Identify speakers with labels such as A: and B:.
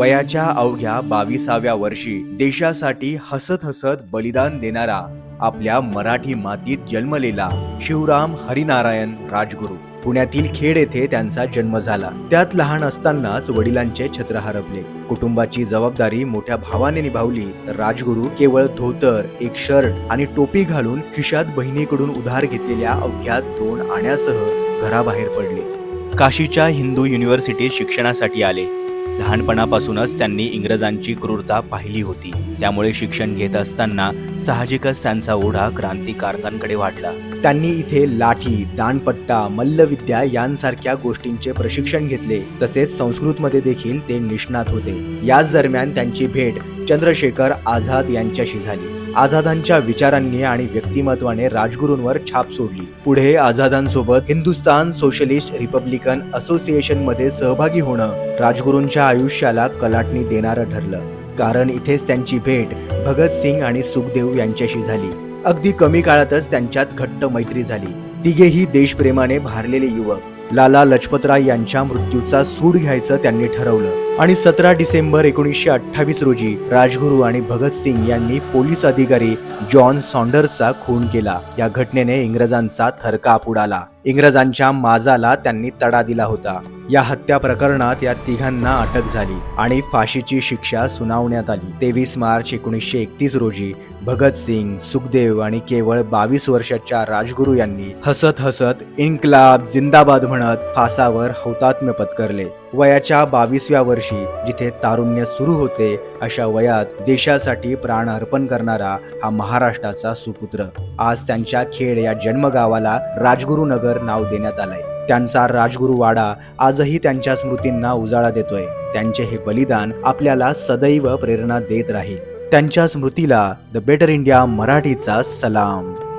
A: वयाच्या अवघ्या बावीसाव्या वर्षी देशासाठी हसत हसत बलिदान देणारा आपल्या मराठी मातीत जन्मलेला शिवराम हरिनारायण राजगुरू. पुण्यातील खेड येथे त्यांचा जन्म झाला. त्यात लहान असतानाच वडिलांचे छत्र हरपले. कुटुंबाची जबाबदारी मोठ्या भावाने निभावली. तर राजगुरू केवळ धोतर एक शर्ट आणि टोपी घालून खिशात बहिणीकडून उधार घेतलेल्या अवघ्या दोन आण्यासह घराबाहेर पडले. काशीच्या हिंदू युनिव्हर्सिटीत शिक्षणासाठी आले. लहानपणापासूनच त्यांनी इंग्रजांची क्रूरता पाहिली होती. त्यामुळे शिक्षण घेत असताना साहजिकच त्यांचा ओढा क्रांतिकारकांकडे वाढला. त्यांनी इथे लाठी दानपट्टा मल्लविद्या यांसारख्या गोष्टींचे प्रशिक्षण घेतले. तसेच संस्कृतमध्ये देखील ते निष्णात होते. याच दरम्यान त्यांची भेट चंद्रशेखर आझाद यांच्याशी झाली. आझादांच्या विचारांनी आणि व्यक्तिमत्वाने राजगुरूंवर छाप सोडली. पुढे आझादांसोबत हिंदुस्तान सोशलिस्ट रिपब्लिकन असोसिएशनमध्ये सहभागी होणं राजगुरूंच्या आयुष्याला कलाटणी देणारं ठरलं. कारण इथेच त्यांची भेट भगतसिंग आणि सुखदेव यांच्याशी झाली. अगदी कमी काळातच त्यांच्यात घट्ट मैत्री झाली. तिघेही देशप्रेमाने भारलेले युवक. लाला लजपतराय यांच्या मृत्यूचा सूड घ्यायचं त्यांनी ठरवलं. आणि सतरा डिसेंबर एकोणीसशे अठ्ठावीस रोजी राजगुरू आणि भगतसिंग यांनी पोलीस अधिकारी जॉन सॉन्डर्सचा खून केला. या घटनेने इंग्रजांचा थरकाप उडाला. इंग्रजांच्या माजाला त्यांनी तडा दिला होता. या हत्या प्रकरणात या तिघांना अटक झाली आणि फाशीची शिक्षा सुनावण्यात आली. तेवीस मार्च एकोणीसशे एकतीस रोजी भगतसिंग सुखदेव आणि केवळ बावीस वर्षाच्या राजगुरू यांनी हसत हसत इन्कलाब जिंदाबाद म्हणत फासावर हौतात्म्य पत्करले. वयाच्या बावीसव्या वर्षी जिथे तारुण्य सुरू होते अशा वयात देशासाठी प्राण अर्पण करणारा हा महाराष्ट्राचा सुपुत्र. आज त्यांच्या खेड या जन्मगावाला राजगुरुनगर नाव देण्यात आलंय. त्यांचा राजगुरू वाडा आजही त्यांच्या स्मृतींना उजाळा देतोय. त्यांचे हे बलिदान आपल्याला सदैव प्रेरणा देत राहील. त्यांच्या स्मृतीला द बेटर इंडिया मराठीचा सलाम.